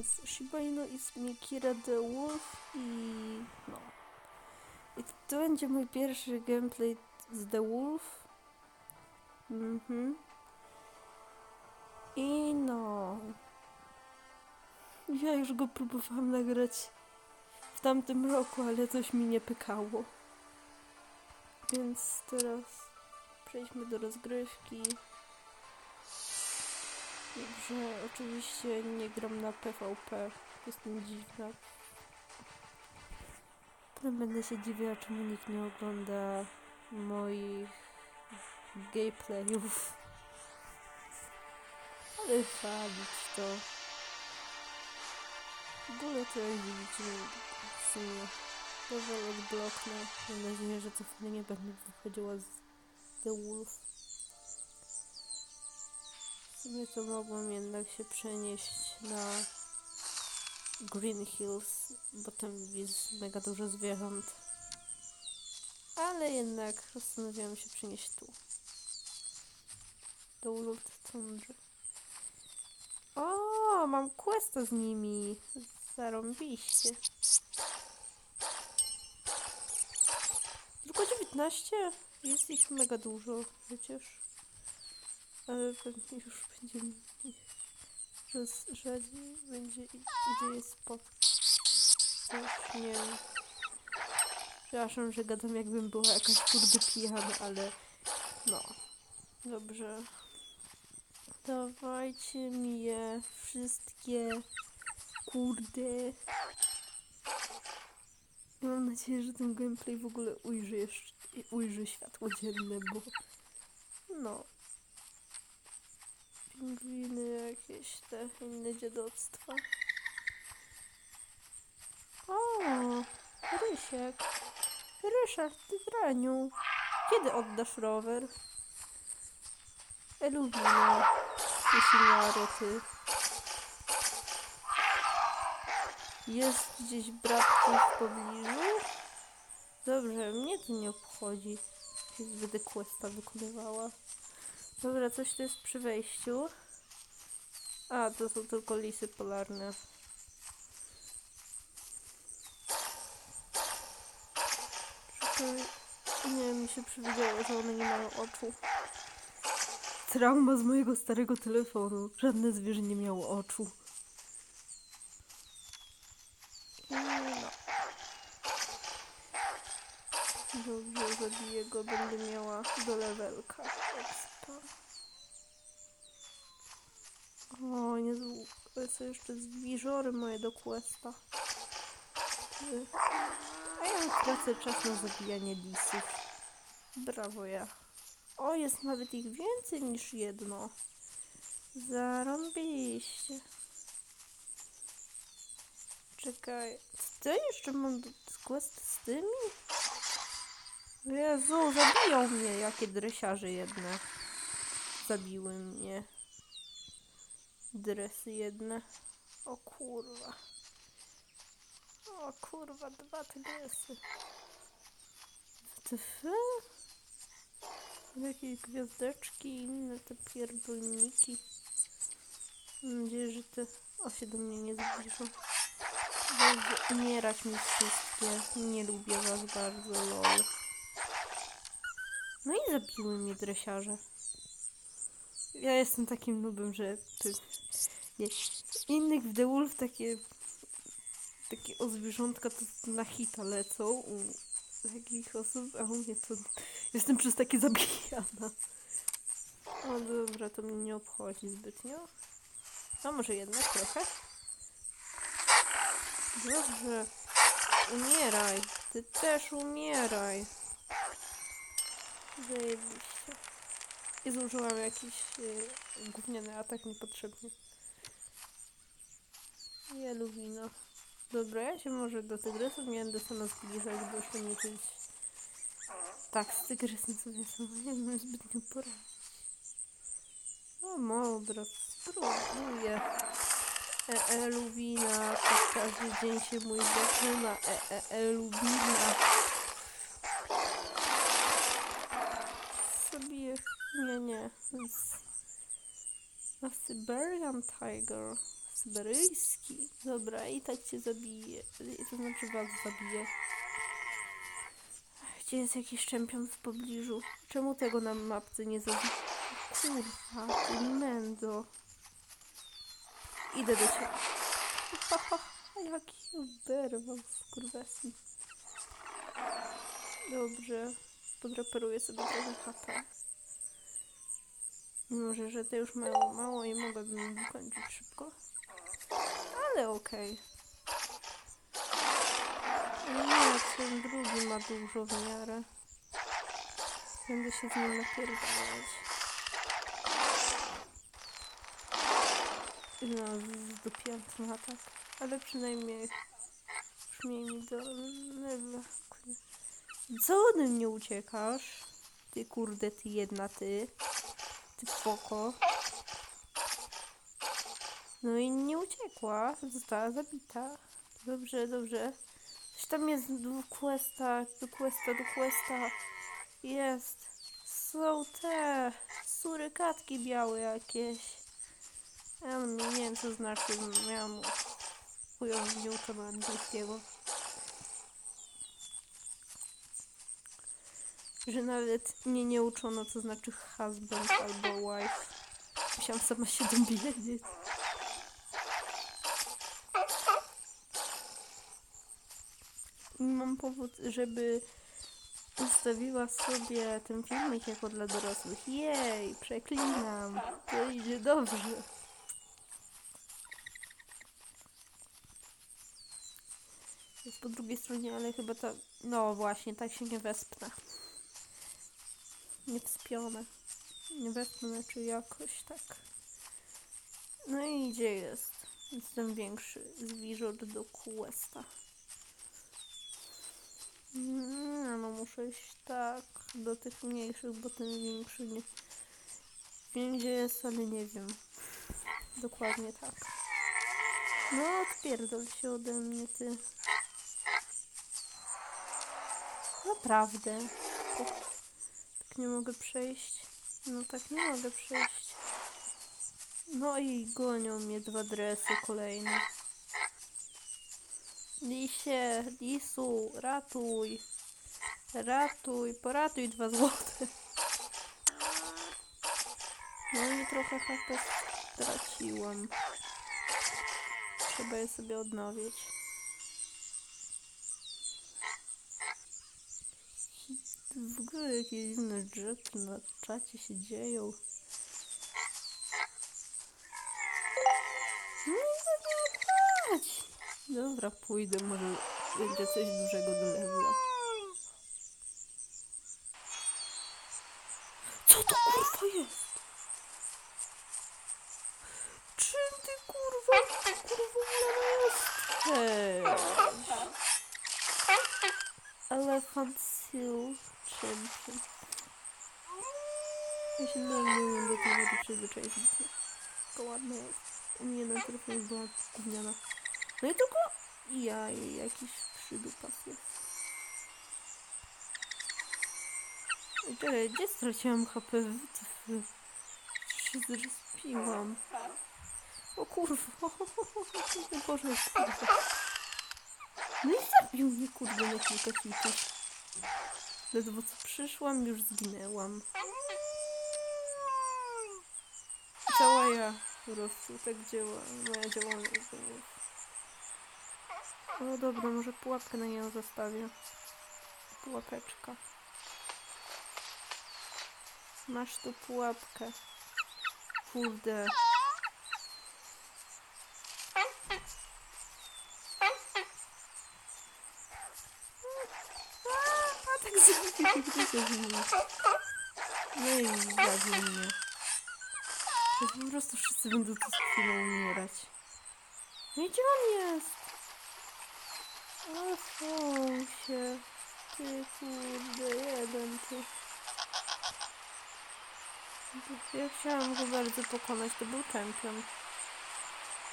więc Shiba Inu is Mikira the Wolf i no. I to będzie mój pierwszy gameplay z The Wolf. Mhm. I no. Ja już go próbowałam nagrać w tamtym roku, ale coś mi nie pykało. Więc teraz przejdźmy do rozgrywki. Dobrze, oczywiście nie gram na PvP. Jestem dziwna. Potem będę się dziwiła, czemu nikt nie ogląda moich gameplayów. Ale fabić to. W ogóle to jak widzicie, w sumie level odbloknę. Mam nadzieję, że cofnie nie będę wychodziła z The Wolf. Sumie to mogłam jednak się przenieść na Green Hills, bo tam jest mega dużo zwierząt. Ale jednak postanowiłam się przenieść tu. Do World Tundry. O, mam questa z nimi. Zarąbiście. Tylko 19? Jest ich mega dużo przecież. Ale pewnie już będzie mniej. Coraz rzadziej będzie idzie je spotkać. Nie. Przepraszam, że gadam jakbym była jakaś kurde pijana, ale no. Dobrze. Dawajcie mi je wszystkie. Kurde. Mam nadzieję, że ten gameplay w ogóle ujrzy jeszcze, ujrzy światło dzienne, bo no. Pingwiny jakieś te inne dziadostwa. O, Rysiek. Ryszard, ty draniu. Kiedy oddasz rower? Elubino. Ty senioro, ty. Jest gdzieś brat twój w pobliżu? Dobrze, mnie to nie obchodzi. Będę questa wykonywała. Dobra, coś tu jest przy wejściu. A, to są tylko lisy polarne. Czekaj. Nie, mi się przewidziało, że one nie mają oczu. Trauma z mojego starego telefonu. Żadne zwierzę nie miało oczu. No. Dobrze, zabiję go, będę miała do levelka. O, nie są jeszcze zwierzory moje do questa. A ja tracę czas na zabijanie lisów. Brawo ja. O, jest nawet ich więcej niż jedno. Zarąbiście. Czekaj, co jeszcze mam quest z tymi? Jezu, zabiją mnie, jakie dresiarze jedne. Zabiły mnie. Dresy jedne. O kurwa. O kurwa, dwa te dresy. WTF? Jakieś gwiazdeczki i inne te pierdolniki. Mam nadzieję, że te osie do mnie nie zbliżą. Będzie umierać mi wszystkie. Nie lubię was bardzo, lol. No i zabiły mnie dresiarze. Ja jestem takim nubem, że ty, nie, innych w The Wolf takie takie o zwierzątka to na hita lecą u takich osób, a u mnie to jestem przez takie zabijana. O dobra, to mnie nie obchodzi zbytnio. A może jednak trochę? Dobrze. Umieraj. Ty też umieraj. Zajebiście. I zużyłam jakiś yy, gówniany atak niepotrzebnie. Jelubino. Dobra, ja się może do tygrysów nie będę sama zbliżać, bo jeszcze nie czuć... Tak, z tygrysem sobie sama nie wiem zbytnio poradzić. No dobra, spróbuję. E, e, Lubina, tak każdy dzień się mój zaczyna. E, e, e, Lubina. Sobie, nie, nie. Z... A Siberian Tiger. Syberyjski. Dobra, i tak cię zabije. To znaczy was zabije. Gdzie jest jakiś czempion w pobliżu? Czemu tego na mapce nie zabije? Kurwa, ty mendo. Idę do ciebie. Jaki oberwał skurwesy. Dobrze. Podreperuję sobie trochę HP. Mimo, że, to już mało, mało i mogłabym wykończyć szybko. Ale okej. Nie, ten drugi ma dużo w miarę. Będę się z nim napierdalać. No, zdupiąc na tak. Ale przynajmniej mi do lewa. Co ode mnie uciekasz? Ty kurde, ty jedna ty. Ty foko. No i nie uciekła. Została zabita. Dobrze, dobrze. Coś tam jest do questa, do questa, do questa. Jest. Są te surykatki białe jakieś. Ja nie wiem co znaczy. Miałam chujową nieuczoną angielskiego. Że nawet mnie nie uczono co znaczy husband albo wife. Musiałam sama się dowiedzieć. I mam powód, żeby ustawiła sobie ten filmik jako dla dorosłych. Jej, przeklinam. To idzie dobrze. Jest po drugiej stronie, ale chyba ta... No właśnie, tak się nie wespnę. Nie wspione. Nie wespnę, czy jakoś tak. No i gdzie jest? Jestem większy zwierząt do questa. Nie, no muszę iść tak do tych mniejszych, bo ten większy nie... Wiem gdzie jest, ale nie wiem. Dokładnie tak. No, odpierdol się ode mnie, ty. Naprawdę. Nie mogę przejść. No tak nie mogę przejść. No i gonią mnie dwa dresy kolejne. Lisie, lisu, ratuj. Ratuj, poratuj dwa złote. No i trochę HP straciłam. Trzeba je sobie odnowić. W ogóle jakieś inne rzeczy na czacie się dzieją. Nie zabierać! Dobra, pójdę, może będzie coś dużego do levela. Co to kurwa jest? Czym ty kurwa, kurwa jesteś? Elephant Seal Champion. Ja się nie umiem do tej wody przyzwyczaić. Tylko ładna jest. U mnie na telefonie była gówniana. No i tylko ja jakiś przydupas jest. Czekaj, gdzie straciłam HP? Się zrespiłam. O kurwa. Boże, kurwa. No i zabił mnie kurde na kilka hitów. Ledwo co przyszłam, już zginęłam. Cała ja po prostu tak działa. Moja działalność. O dobra, może pułapkę na nią zostawię. Pułapeczka. Masz tu pułapkę. Kurde. A, a tak zmienił? No i zabił mnie. Po prostu wszyscy będą tu z chwilą umierać. No i gdzie on jest? O, są się. Ty kurde, jeden ty. Ja chciałam go bardzo pokonać, to był czempion.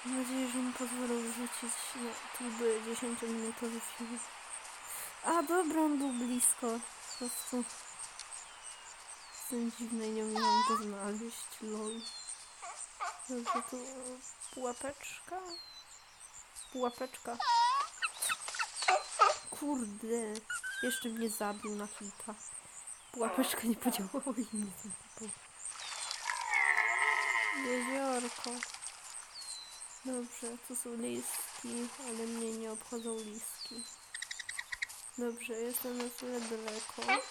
Mam nadzieję, że mi pozwolą wrzucić na próby 10-minutowy film. A dobra, on był blisko. Prostu. Jestem dziwny i nie umiałam go znaleźć, lol. Dobrze, tu pułapeczka. Pułapeczka. Kurde. Jeszcze mnie zabił na hita. Pułapeczka nie podziałała i mnie zabił. Jeziorko. Dobrze, tu są listki, ale mnie nie obchodzą listki. Dobrze, jestem na tyle daleko.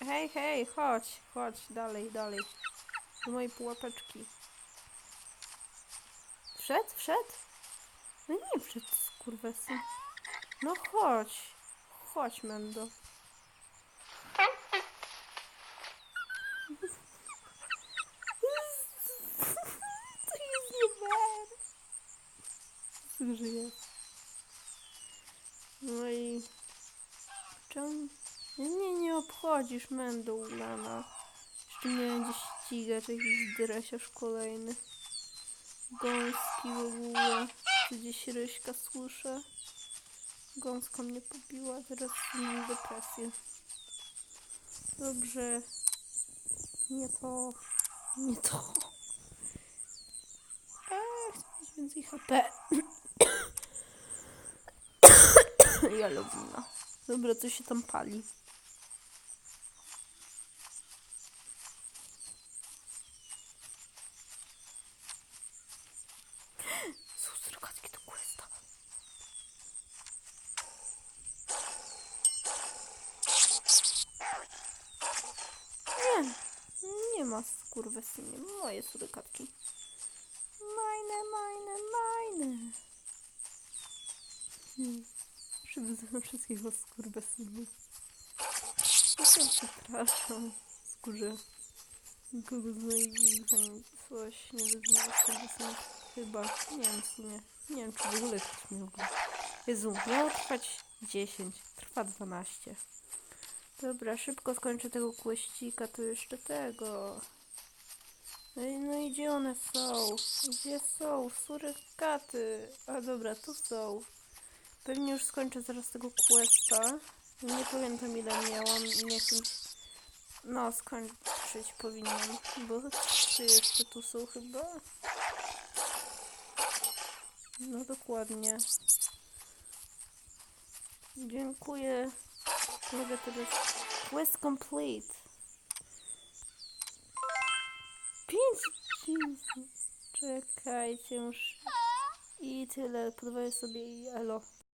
Hej, hej, chodź, chodź, dalej, dalej. Do mojej pułapeczki. Wszedł, wszedł? No nie wszedł, skurwesy. No chodź, chodź, Mendo. To jest nie jest? No i... Czemu? Nie, nie obchodzisz Mendo Ulana. Jeszcze mnie będzie ścigać jakiś dresiarz kolejny. Gąski w ogóle. Gdzieś Ryśka słyszę. Gąska mnie pobiła, teraz mam depresję. Dobrze. Nie to. Nie to. Eee, chcę mieć więcej HP. ja lubię. Dobra, co się tam pali? Są skurwysynie. Moje surykatki. Majne, majne, majne. Hmm. Przybyzam wszystkiego skurwysynie. Ja przepraszam. Skórze. Kogo znajdzie coś nie wyznał skurwysynie. Chyba. Nie wiem w. Nie wiem czy w ogóle ktoś mi ogląda. Jezu, miało trwać 10. Trwa 12. Dobra, szybko skończę tego kłeścika, to jeszcze tego. No no i gdzie one są? Gdzie są? Surykaty. A dobra, tu są. Pewnie już skończę zaraz tego questa. Nie pamiętam ile miałam. Chcę... No, skończyć powinnam. Bo trzy jeszcze tu są chyba. No dokładnie. Dziękuję. Mogę teraz... Quest complete. Pięć Czekajcie, muszę... I tyle. Podwoję sobie i elo.